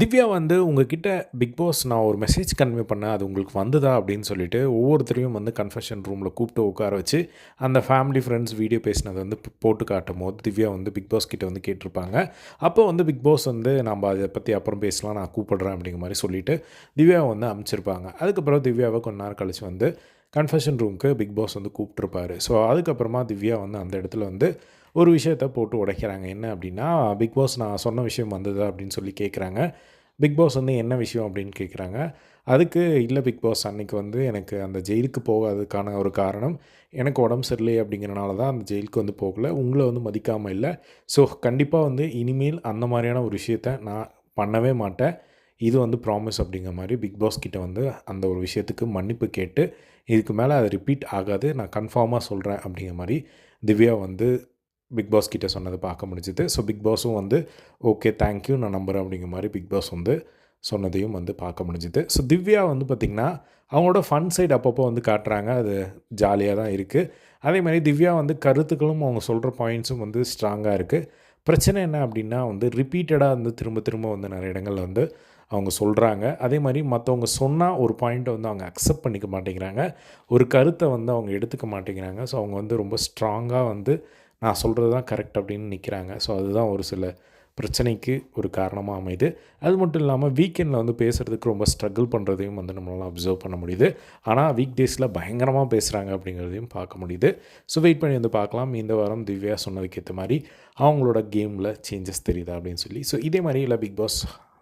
திவ்யா வந்து உங்ககிட்ட big pass நான் ஒரு மெசேஜ் கன்வே பண்ணேன் அது உங்களுக்கு வந்ததா அப்படின்னு சொல்லிட்டு ஒவ்வொருத்தரையும் வந்து கன்ஃபெஷன் ரூமில் கூப்பிட்டு உட்கார வச்சு அந்த ஃபேமிலி ஃப்ரெண்ட்ஸ் வீடியோ பேசினதை வந்து போட்டு காட்டும் போது திவ்யா வந்து பிக் பாஸ் கிட்ட வந்து கேட்டிருப்பாங்க. அப்போ வந்து பிக் பாஸ் வந்து நம்ம அதை பற்றி அப்புறம் பேசலாம் நான் கூப்பிடுறேன் அப்படிங்கிற மாதிரி சொல்லிட்டு திவ்யாவை வந்து அமைச்சிருப்பாங்க. அதுக்கப்புறம் திவ்யாவை கொஞ்ச நேரம் கழிச்சு வந்து கன்ஃபெஷன் ரூமுக்கு பிக் பாஸ் வந்து கூப்பிட்டுருப்பாரு. ஸோ அதுக்கப்புறமா திவ்யா வந்து அந்த இடத்துல வந்து ஒரு விஷயத்த போட்டு உடைக்கிறாங்க. என்ன அப்படின்னா பிக் பாஸ் நான் சொன்ன விஷயம் வந்ததா? அப்படின்னு சொல்லி கேட்குறாங்க. பிக் பாஸ் வந்து என்ன விஷயம்? அப்படின்னு கேட்குறாங்க. அதுக்கு இல்லை பிக் பாஸ் அன்னைக்கு வந்து எனக்கு அந்த ஜெயிலுக்கு போகாததுக்கான ஒரு காரணம் எனக்கு உடம்பு சரியில்லை அப்படிங்கிறனால தான் அந்த ஜெயிலுக்கு வந்து போகல. உங்களை வந்து மதிக்காமல் இல்லை. ஸோ கண்டிப்பாக வந்து இனிமேல் அந்த மாதிரியான ஒரு விஷயத்த நான் பண்ணவே மாட்டேன். இது வந்து ப்ராமிஸ் அப்படிங்கிற மாதிரி பிக் பாஸ் கிட்ட வந்து அந்த ஒரு விஷயத்துக்கு மன்னிப்பு கேட்டு இதுக்கு மேலே அது ரிப்பீட் ஆகாது. நான் கன்ஃபார்மாக சொல்கிறேன் அப்படிங்கிற மாதிரி திவ்யா வந்து பிக் பாஸ் கிட்டே சொன்னதை பார்க்க முடிஞ்சுது. ஸோ பிக் பாஸும் வந்து ஓகே தேங்க்யூ நான் நம்புகிறேன் அப்படிங்கிற மாதிரி பிக் பாஸ் வந்து சொன்னதையும் வந்து பார்க்க முடிஞ்சுது. ஸோ திவ்யா வந்து பார்த்திங்கன்னா அவங்களோட ஃபன் சைடு அப்பப்போ வந்து காட்டுறாங்க. அது ஜாலியாக தான் இருக்குது அதே மாதிரி திவ்யா வந்து கருத்துக்களும் அவங்க சொல்கிற பாயிண்ட்ஸும் வந்து ஸ்ட்ராங்காக இருக்குது பிரச்சனை என்ன அப்படின்னா வந்து ரிப்பீட்டடாக வந்து திரும்ப திரும்ப வந்து நிறைய இடங்களில் வந்து அவங்க சொல்கிறாங்க அதே மாதிரி மற்றவங்க சொன்னால் ஒரு பாயிண்ட்டை வந்து அவங்க அக்செப்ட் பண்ணிக்க மாட்டேங்கிறாங்க. ஒரு கருத்தை வந்து அவங்க எடுத்துக்க மாட்டேங்கிறாங்க. ஸோ அவங்க வந்து ரொம்ப ஸ்ட்ராங்காக வந்து நான் சொல்கிறது தான் கரெக்ட் அப்படின்னு நிற்கிறாங்க ஸோ அதுதான் ஒரு சில பிரச்சனைக்கு ஒரு காரணமாக அமையுது. அது மட்டும் இல்லாமல் வீக்கெண்டில் வந்து பேசுகிறதுக்கு ரொம்ப ஸ்ட்ரகிள் பண்ணுறதையும் வந்து நம்மளால் அப்சர்வ் பண்ண முடியுது. ஆனால் வீக் டேஸில் பயங்கரமாக பேசுகிறாங்க அப்படிங்கிறதையும் பார்க்க முடியுது. ஸோ வெயிட் பண்ணி வந்து பார்க்கலாம். இந்த வாரம் திவ்யா சொன்னதுக்கு ஏற்ற மாதிரி அவங்களோட கேமில் சேஞ்சஸ் தெரியுதா அப்படின்னு சொல்லி. ஸோ இதே மாதிரி இல்லை பிக் பாஸ்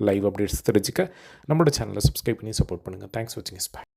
லைவ் அப்டேட்ஸ் தெரிஞ்சுக்க நம்மளோட சேனலை சப்ஸ்கிரைப் பண்ணி சப்போர்ட் பண்ணுங்கள் தேங்க்ஸ் வாட்சிங் பேக்